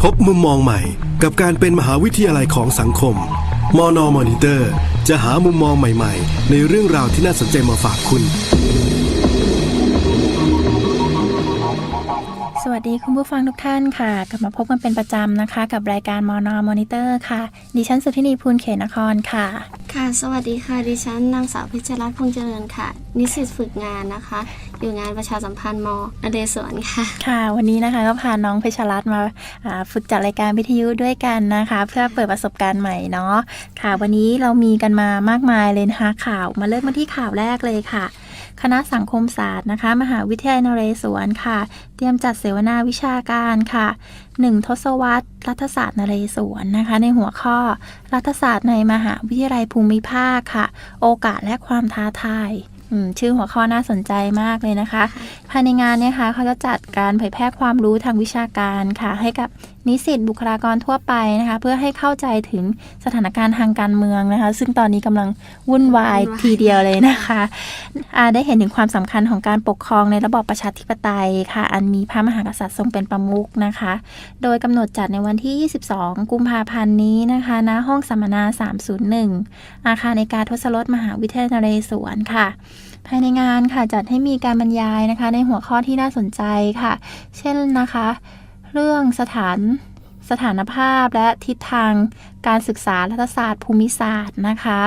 พบมุมมองใหม่กับการเป็นมหาวิทยาลัยของสังคม มอนอมอนิเตอร์ จะหามุมมองใหม่ ๆ ในเรื่องราวที่น่าสนใจมาฝากคุณ วัสดีคุณผู้ฟังทุกท่านค่ะ กลับมาพบกันเป็นประจำนะคะ กับรายการมอนอมอนิเตอร์ค่ะ ดิฉันสุทธินีพูลเขนนครค่ะ ค่ะ สวัสดีค่ะ ดิฉันนางสาวเพชรรัตน์พงษ์เจริญค่ะ นิสิตฝึกงานนะคะ อยู่งานประชาสัมพันธ์มนเรศวรค่ะ ค่ะ วันนี้นะคะก็พาน้องเพชรรัตน์มาอ่าฝึกจัดรายการวิทยุด้วยกันนะคะ เพื่อเปิดประสบการณ์ใหม่เนาะค่ะ วันนี้เรามีกันมามากมายเลยนะคะข่าวมาเริ่มมาที่ข่าวแรกเลยค่ะ คณะสังคมศาสตร์นะคะ มหาวิทยาลัยนเรศวรค่ะ เตรียมจัดเสวนาวิชาการค่ะหนึ่งทศวรรษรัฐศาสตร์นเรศวรนะคะ ในหัวข้อ รัฐศาสตร์ในมหาวิทยาลัยภูมิภาคค่ะ โอกาสและความท้าทายชื่อหัวข้อน่าสนใจมากเลยนะคะ ภายในงานเนี่ยค่ะเขาจะจัดการเผยแพร่ความรู้ทางวิชาการค่ะ ให้กับ นิสิตบุคลากรทั่วไปนะคะ เพื่อให้เข้าใจถึงสถานการณ์ทางการเมืองนะคะ ซึ่งตอนนี้กำลังวุ่นวายวุ่นวายทีเดียวเลยนะคะอ่าได้เห็นถึงความสำคัญของการปกครองในระบอบประชาธิปไตยค่ะ อันมีพระมหากษัตริย์ทรงเป็นประมุขนะคะ โดยกำหนดจัดในวันที่ 22 กุมภาพันธ์นี้นะคะณห้องสัมมนา 301 อาคารในการทศรถมหาวิทยาลัยนเรศวรค่ะภายในงานค่ะจัดให้มีการบรรยายนะคะ ในหัวข้อที่น่าสนใจค่ะ เช่นนะคะ เรื่องสถานสถานภาพและทิศทางการศึกษารัฐศาสตร์ภูมิศาสตร์นะคะ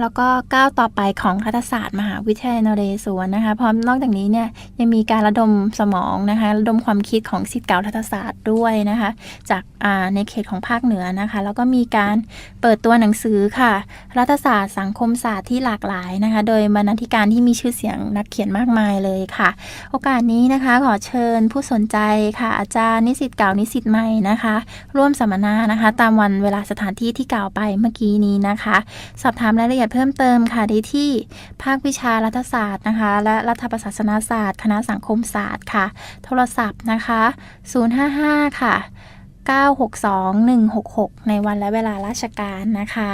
แล้วก็ก้าวต่อไปของรัฐศาสตร์มหาวิทยาลัยนเรศวรนะคะ พร้อมนอกจากนี้เนี่ยยังมีการระดมสมองนะคะระดมความคิดของศิษย์เก่ารัฐศาสตร์ด้วยนะคะ จากาในเขตของภาคเหนือนะคะ แล้วก็มีการเปิดตัวหนังสือค่ะ รัฐศาสตร์สังคมศาสตร์ที่หลากหลายนะคะ โดยบรรณาธิการที่มีชื่อเสียงนักเขียนมากมายเลยค่ะ โอกาสนี้นะคะขอเชิญผู้สนใจค่ะ อาจารย์นิสิตเก่านิสิตใหม่นะคะ ร่วมสัมมนานะคะ ตามวันเวลาสถานที่ที่กล่าวไปเมื่อกี้นี้นะคะ สอบถามรายละเอียดเพิ่มเติมค่ะได้ที่ภาควิชารัฐศาสตร์นะคะ และรัฐประศาสนศาสตร์ คณะสังคมศาสตร์ค่ะ โทรศัพท์นะคะ 055 ค่ะ 962-166 ในวันและเวลาราชการนะคะ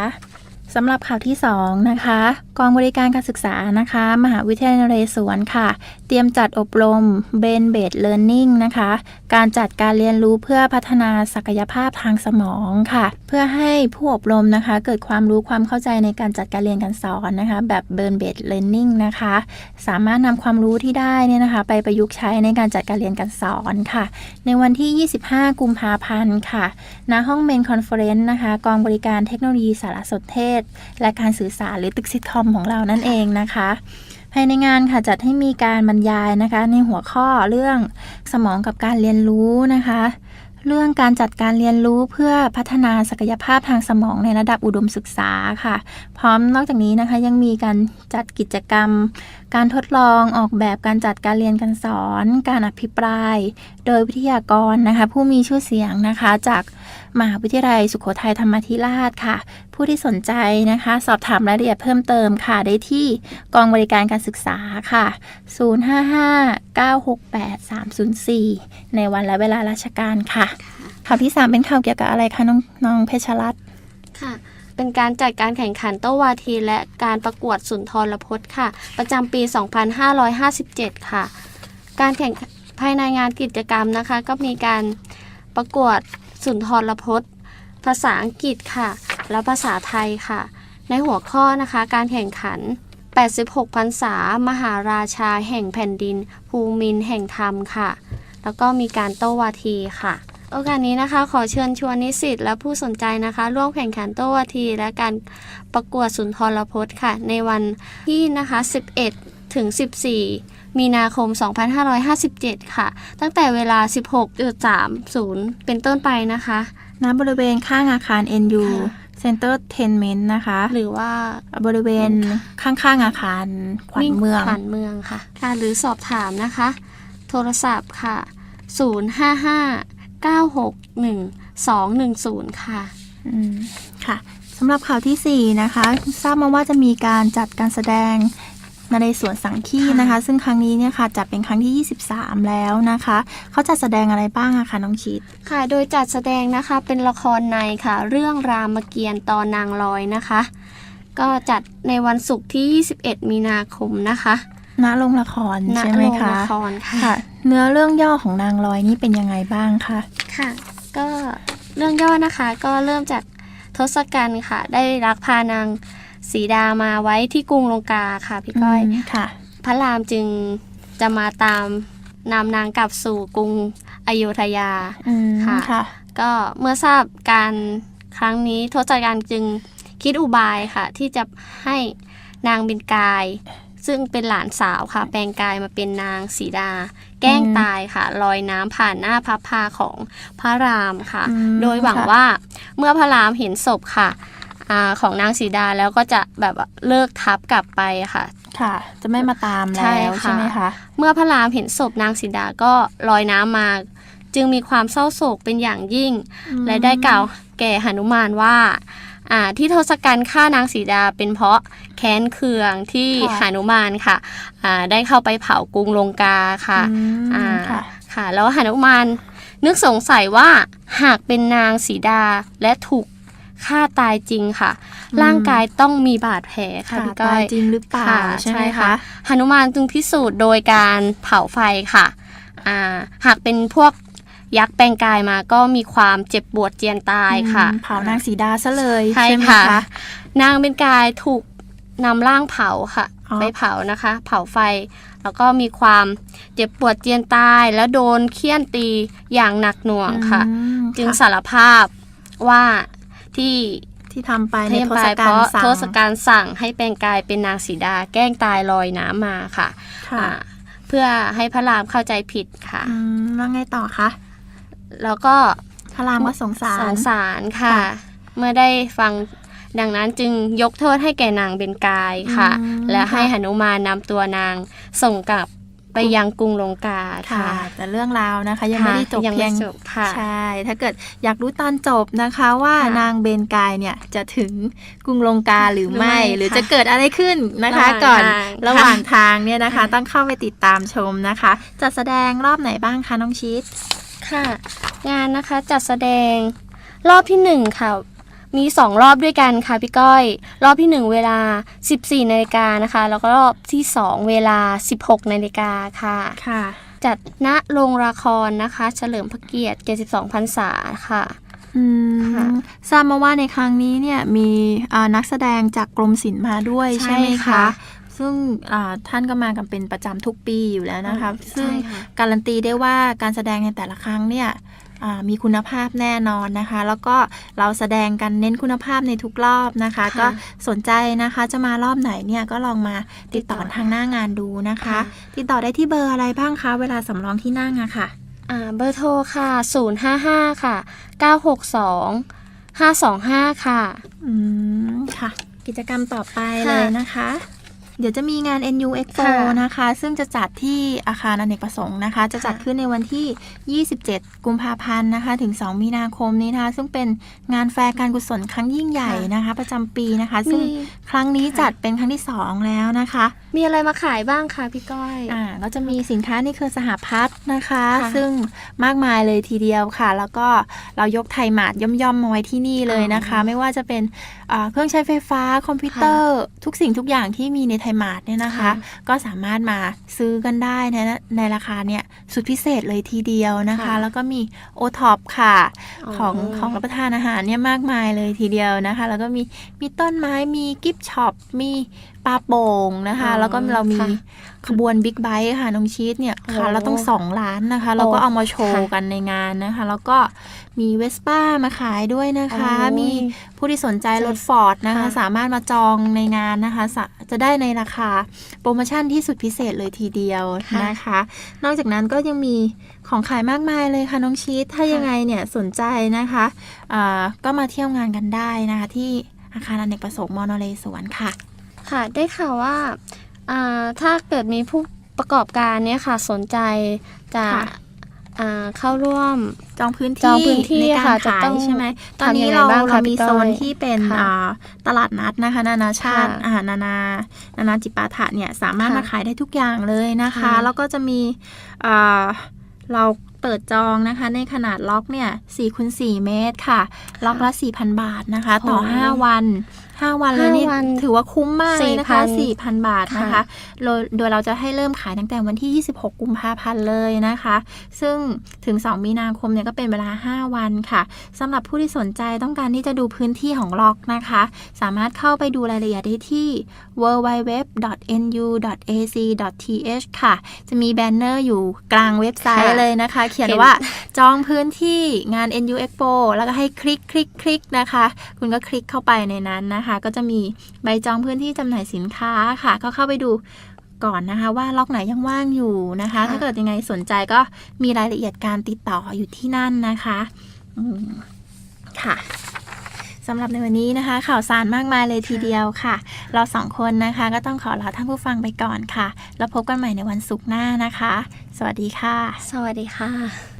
สำหรับข่าวที่ 2 นะคะ กองบริการการศึกษานะคะ มหาวิทยาลัยนเรศวรค่ะ เตรียมจัดอบรม Brain Based Learning นะคะ การจัดการเรียนรู้เพื่อพัฒนาศักยภาพทางสมองค่ะ เพื่อให้ผู้อบรมนะคะ เกิดความรู้ความเข้าใจในการจัดการเรียนการสอนนะคะ แบบ Brain Based Learning นะคะ สามารถนำความรู้ที่ได้เนี่ยนะคะ ไปประยุกต์ใช้ในการจัดการเรียนการสอนค่ะ ในวันที่ 25 กุมภาพันธ์ค่ะณห้องเมนคอนเฟอเรนซ์นะคะ กองบริการเทคโนโลยีสารสนเทศ และการสื่อสารหรือตึกซิทคอมของเรานั่นเองนะคะ ภายในงานค่ะจัดให้มีการบรรยายนะคะ ในหัวข้อเรื่องสมองกับการเรียนรู้นะคะ เรื่องการจัดการเรียนรู้เพื่อพัฒนาศักยภาพทางสมองในระดับอุดมศึกษาค่ะ พร้อมนอกจากนี้นะคะยังมีการจัดกิจกรรม การทดลองออกแบบการจัดการเรียนการสอน การอภิปราย โดยวิทยากรนะคะ ผู้มีชื่อเสียงนะคะจาก มหาวิทยาลัยสุโขทัยธรรมาธิราชค่ะ ผู้ที่สนใจนะคะ สอบถามรายละเอียดเพิ่มเติมค่ะ ได้ที่กองบริการการศึกษาค่ะ 055-968-304 ในวันและเวลาราชการค่ะ ข่าวที่ 3 เป็นข่าวเกี่ยวกับอะไรคะน้องน้องเพชรรัตน์ค่ะเป็นการจัดการแข่งขันโต้วาที และการประกวดสุนทรพจน์ค่ะ ประจำปี 2557 ค่ะ การแข่งภายในงานกิจกรรมนะคะ ก็มีการประกวด สุนทรพจน์ ภาษาอังกฤษค่ะ และภาษาไทยค่ะ ในหัวข้อนะคะการแข่งขัน 86พรรษามหาราชาแห่งแผ่นดิน ภูมินแห่งธรรมค่ะ แล้วก็มีการโต้วาทีค่ะ โอกาสนี้นะคะขอเชิญชวนนิสิตและผู้สนใจนะคะ ร่วมแข่งขันโต้วาที และการประกวดสุนทรพจน์ค่ะ ในวันที่นะคะ 11 ถึง 14 มีนาคม 2557 ค่ะ ตั้งแต่เวลา 16.30 เป็นต้นไปนะคะณบริเวณข้างอาคาร NU ค่ะ Center Tenment นะคะ หรือว่าบริเวณข้างๆอาคารขวัญเมืองขวัญเมืองค่ะค่ะหรือสอบถามนะคะ โทรศัพท์ค่ะ 055 961 210 ค่ะอืมค่ะสำหรับข่าวทีสี่4 นะคะ ทราบมาว่าจะมีการจัดการแสดง นเรศวรสังคีนะคะ ซึ่งครั้งนี้เนี่ยค่ะจัดเป็นครั้งที่ 23 แล้วนะคะ เขาจัดแสดงอะไรบ้างอะคะน้องคิด ค่ะ โดยจัดแสดงนะคะเป็นละครในค่ะ เรื่องรามเกียรติ์ตอนนางลอยนะคะ ก็จัดในวันศุกร์ที่ 21 มีนาคมนะคะณณโรงละครณใช่ไหมโรงคะละครค่ะค่ะ เนื้อเรื่องย่อของนางลอยนี่เป็นยังไงบ้างคะค่ะ ก็เรื่องย่อนะคะก็เริ่มจากทศกัณฐ์ค่ะ ได้รักพานาง สีดามาไว้ที่กรุงลงกาค่ะพี่ก้อยมค่ะ พระรามจึงจะมาตามนำนางกลับสู่กรุงอยุธยาอืมค่ะค่ะก็เมื่อทราบการครั้งนี้ทศกัณฐ์จึงคิดอุบายค่ะ ที่จะให้นางบินกาย ซึ่งเป็นหลานสาวค่ะ แปลงกายมาเป็นนางสีดา แกล้งอืมตายค่ะลอยน้ำผ่านหน้าพระพาของพระรามค่ะอืมโดยหวังค่ะว่าเมื่อพระรามเห็นศพค่ะ อาของนางสีดาแล้วก็จะแบบว่าเลิกทับกลับไปค่ะ ค่ะ จะไม่มาตามใช่แล้วค่ะใช่ไหมคะเมื่อพระรามเห็นศพนางสีดาก็ลอยน้ำมา จึงมีความเศร้าโศกเป็นอย่างยิ่งอืมและได้กล่าวแก่หนุมานว่าอ่าที่ทศกัณฐ์ฆ่านางสีดาเป็นเพราะแค้นเคืองที่ค่ะหนุมานค่ะอ่าได้เข้าไปเผากรุงลงกาค่ะอืมอ่าค่ะค่ะ แล้วหนุมานนึกสงสัยว่าหากเป็นนางสีดาและถูก ฆ่าตายจริงค่ะอืมร่างกายต้องมีบาดแผลค่ะค่ะพี่ก้ตาอยยจริงหรือเปล่าค่ะใช่ไหมใช่ค่ะคะหนุมานจึงพิสูจน์โดยการเผาไฟค่ะอ่าหากเป็นพวกยักษ์แปลงกายมาก็มีความเจ็บปวดเจียนตายค่ะอืมเผานางสีดาซะเลยใช่ไหมค่ะคะนางเป็นกายถูกนำร่างเผาค่ะอ๋อไปเผานะคะ เผาไฟ แล้วก็มีความเจ็บปวดเจียนตาย แล้วโดนเคี่ยนตีอย่างหนักหน่วงค่ะอืมจึงค่ะสารภาพว่า ที่ที่ทำไปในเททไปศเพกัณราะฐ์สั่งทศกัณฐ์สั่งให้แปลงกายเป็นนางสีดา แกล้งตายลอยน้ำมาค่ะค่ะอ่าเพื่อให้พระรามเข้าใจผิดค่ะอืมแล้วไงต่อคะแล้วก็พระรามก็สงสารสงสารค่ะค่ะ เมื่อได้ฟังดังนั้นจึงยกโทษให้แก่นางเบญกายค่ะอืมและให้ค่ะหนุมานนำตัวนางส่งกลับ ไปยังกรุงลงกาค่ะค่ะ แต่เรื่องราวนะคะ ยังไม่ได้จบยังเพีไม่ยงจบค่ะใช่ ถ้าเกิดอยากรู้ตอนจบนะคะว่าค่ะนางเบนกายเนี่ยจะถึงกรุงลงกาหรือไม่ หรือไม่หรือค่ะจะเกิดอะไรขึ้นนะคะระหว่างก่อนทางระหว่างค่ะทางเนี่ยนะคะค่ะต้องเข้าไปติดตามชมนะคะ จัดแสดงรอบไหนบ้างคะน้องชีสค่ะ งานนะคะจัดแสดงรอบที่หนึ่งค่ะ มีสองรอบด้วยกันค่ะพี่ก้อย รอบที่หนึ่งเวลา 14นาฬิกานะคะ แล้วก็รอบที่สองเวลา 16นาฬิกาค่ะ ค่ะ จัดณโรงละครนะคะ เฉลิมพระเกียรติ 72พรรษาค่ะอืมค่ะทราบมาว่าในครั้งนี้เนี่ยมีอ่านักแสดงจากกรมศิลป์มาด้วยใช่ใช่ไหมค่ะคะซึ่งอ่าท่านก็มากันเป็นประจำทุกปีอยู่แล้วนะคะ ซึ่งใช่ค่ะการันตีได้ว่าการแสดงในแต่ละครั้งเนี่ยอ่า มีคุณภาพแน่นอนนะคะ แล้วก็เราแสดงกันเน้นคุณภาพในทุกรอบนะคะค่ะก็สนใจนะคะจะมารอบไหนเนี่ยก็ลองมาติดต่อติดต่อทางหน้างานดูนะคะค่ะติดต่อได้ที่เบอร์อะไรบ้างคะ เวลาสำรองที่นั่งอะค่ะอ่าเบอร์โทรค่ะ 055 ค่ะ 962 525 ค่ะ อืม ค่ะ กิจกรรมต่อไปค่ะเลยนะคะ เดี๋ยวจะมีงาน NU Expo ค่ะนะคะ ซึ่งจะจัดที่อาคารอเนกประสงค์นะคะ จะจัดค่ะขึ้นในวันที่ 27 กุมภาพันธ์นะคะ ถึง 2 มีนาคมนี้นะคะ ซึ่งเป็นงานแฟร์การกุศลครั้งยิ่งใหญ่นะคะ ประจำปีนะคะ ซึ่งมีครั้งนี้ค่ะจัดเป็นครั้งที่ 2 แล้วนะคะ มีอะไรมาขายบ้างคะพี่ก้อยอ่าก็จะมีสินค้าในเครือสหพัฒน์นะคะค่ะซึ่งมากมายเลยทีเดียวค่ะ แล้วก็เรายกไทยหมาดย่อมๆมาไว้ที่นี่เลยนะคะอ๋อไม่ว่าจะเป็นอ่าเครื่องใช้ไฟฟ้าคอมพิวเตอร์ ทุกสิ่งทุกอย่างที่มีในไทยหมาดเนี่ยนะคะค่ะก็สามารถมาซื้อกันได้ในในราคาเนี่ยสุดพิเศษเลยทีเดียวนะคะค่ะแล้วก็มีโอท็อปค่ะอ๋อของของรับประทานอาหารเนี่ยมากมายเลยทีเดียวนะคะ แล้วก็มีมีต้นไม้มีกิฟต์ช็อปมีปลาโป่งนะคะอ๋อแล้วก็เรามีค่ะขบวนบิ๊กไบค์ค่ะน้องชีสเนี่ยโอ้ค่ะเราต้องสองล้านนะคะ เราก็เอามาโชว์ค่ะกันในงานนะคะ แล้วก็ มีเวสป้ามาขายด้วยนะคะ โอ้มีผู้ที่สนใจจะรถฟอร์ดนะคะ ค่ะ สามารถมาจองในงานนะคะสะจะได้ในราคาโปรโมชั่นที่สุดพิเศษเลยทีเดียวนะคะ นอกจากนั้นก็ยังมีของขายมากมายเลยค่ะน้องชีสถ้ายังไงเนี่ยสนใจนะคะอ่าก็มาเที่ยวงานกันได้นะคะ ที่อาคารอเนกประสงค์มอนอเลสวนค่ะ ค่ะได้ข่าวว่าอ่าถ้าเกิดมีผู้ประกอบการเนี่ยค่ะสนใจจะค่ะ อ่าเข้าร่วม จองพื้นจอที่งพื้นที่ในการค่ะจะขาต้ยองใช่ไหมตทำอนนี้ยังไงเราบ้างคะเรามีพี่ก้อยโซนที่เป็นค่ะอ่าตลาดนัดนะคะ นานาชาติค่ะอาหารนานานานาจิปาถะเนี่ยสามารถค่ะมาขายได้ทุกอย่างเลยนะคะ ค่ะ แล้วก็จะมีอ่าเราเปิดจองนะคะ ในขนาดล็อกเนี่ย4คูณ4เมตรค่ะ ล็อกละ 4,000 บาทนะคะ ต่อ โอ้5วัน 5วันเลยนี่ห้าวันถือว่าคุ้มมากเลยนะคะ4,000 4,000บาทนะคะค่ะ โดยโดยเราจะให้เริ่มขายตั้งแต่วันที่ 26 กุมภาพันธ์เลยนะคะ ซึ่งถึง 2 มีนาคมเนี่ยก็เป็นเวลา 5 วันค่ะสำหรับผู้ที่สนใจต้องการที่จะดูพื้นที่ของล็อกนะคะ สามารถเข้าไปดูรายละเอียดได้ที่ www.nu.ac.th ค่ะ จะมีแบนเนอร์อยู่กลางเว็บไซต์ค่ะเลยนะคะ เขียนเห็น ว่าจองพื้นที่งาน NU Expo แล้วก็ให้คลิกคลิกคลิกนะคะ คุณก็คลิกเข้าไปในนั้นนะคะก็จะมีใบจองพื้นที่จำหน่ายสินค้าค่ะ ก็เข้าไปดูก่อนนะคะ ว่าล็อกไหนยังว่างอยู่นะคะค่ะถ้าเกิดยังไงสนใจก็มีรายละเอียดการติดต่ออยู่ที่นั่นนะคะอืมค่ะสำหรับในวันนี้นะคะ ข่าวสารมากมายเลยทีเดียวค่ะ เราสองคนนะคะ ก็ต้องขอลาท่านผู้ฟังไปก่อนค่ะ แล้วพบกันใหม่ในวันศุกร์หน้านะคะ สวัสดีค่ะ สวัสดีค่ะ